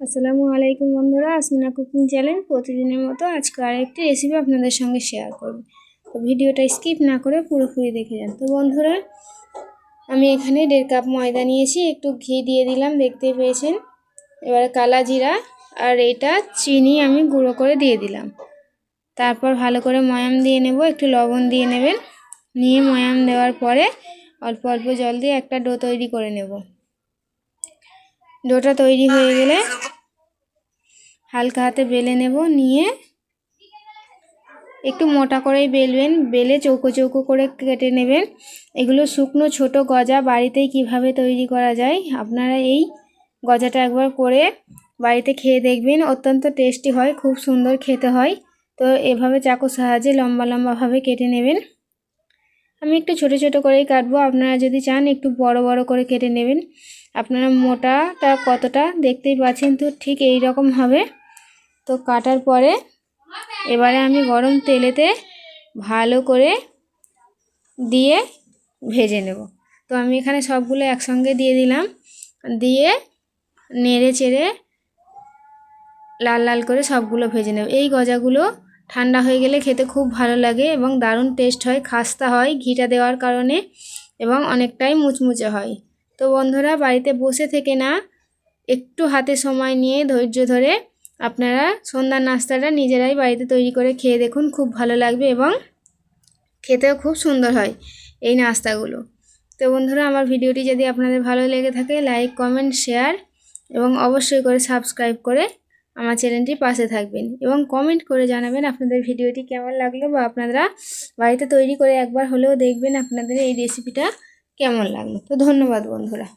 আসসালামু আলাইকুম বন্ধুরা, আসমিনা কুকিং চ্যানেল। প্রতিদিনের মতো আজকে আরেকটি রেসিপি আপনাদের সঙ্গে শেয়ার করব। তো ভিডিওটা স্কিপ না করে পুরোপুরি দেখে যান। তো বন্ধুরা, আমি এখানে দেড় কাপ ময়দা নিয়েছি, একটু ঘি দিয়ে দিলাম দেখতে পেয়েছেন। এবারে কালা জিরা আর এটা চিনি আমি গুঁড়ো করে দিয়ে দিলাম। তারপর ভালো করে ময়াম দিয়ে নেব, একটু লবণ দিয়ে নেবেন। নিয়ে ময়াম দেওয়ার পরে অল্প অল্প জল দিয়ে একটা ডো তৈরি করে নেব। ডোটা তৈরি হয়ে গেলে হালকা হাতে বেলে নেব, নিয়ে একটু মোটা করেই বেলবেন, বেলে চৌকো চৌকো করে কেটে নেবেন। এগুলো শুকনো ছোট গজা বাড়িতেই কীভাবে তৈরি করা যায় আপনারা এই গজাটা একবার করে বাড়িতে খেয়ে দেখবেন, অত্যন্ত টেস্টি হয়, খুব সুন্দর খেতে হয়। তো এভাবে চাকুর সাহায্যে লম্বা লম্বাভাবে কেটে নেবেন। আমি একটু ছোট ছোট করেই কাটবো, আপনারা যদি চান একটু বড় বড় করে কেটে নেবেন। আপনারা মোটাটা কতটা দেখতেই পাচ্ছেন তো ঠিক এই রকম হবে। তো কাটার পরে এবারে আমি গরম তেলেতে ভালো করে দিয়ে ভেজে নেব। তো আমি এখানে সবগুলো একসঙ্গে দিয়ে দিলাম। দিয়ে নেড়ে চেড়ে লাল লাল করে সবগুলো ভেজে নেব। এই গজাগুলো ঠান্ডা হয়ে গেলে খেতে খুব ভালো লাগে এবং দারুণ টেস্ট হয়, খাস্তা হয়, ঘিটা দেওয়ার কারণে এবং অনেকটাই মুচমুচে হয়। তো বন্ধুরা, বাড়িতে বসে থেকে না, একটু হাতে সময় নিয়ে ধৈর্য ধরে আপনারা সন্ধ্যার নাস্তাটা নিজেরাই বাড়িতে তৈরি করে খেয়ে দেখুন, খুব ভালো লাগবে এবং খেতেও খুব সুন্দর হয় এই নাস্তাগুলো। তো বন্ধুরা, আমার ভিডিওটি যদি আপনাদের ভালো লেগে থাকে, লাইক, কমেন্ট, শেয়ার এবং অবশ্যই করে সাবস্ক্রাইব করে আমার চ্যানেলটি পাশে থাকবেন এবং কমেন্ট করে জানাবেন আপনাদের ভিডিওটি কেমন লাগল বা আপনারা বাড়িতে তৈরি করে একবার হলেও দেখবেন আপনাদের এই রেসিপিটা কেমন লাগল? তো ধন্যবাদ বন্ধুরা।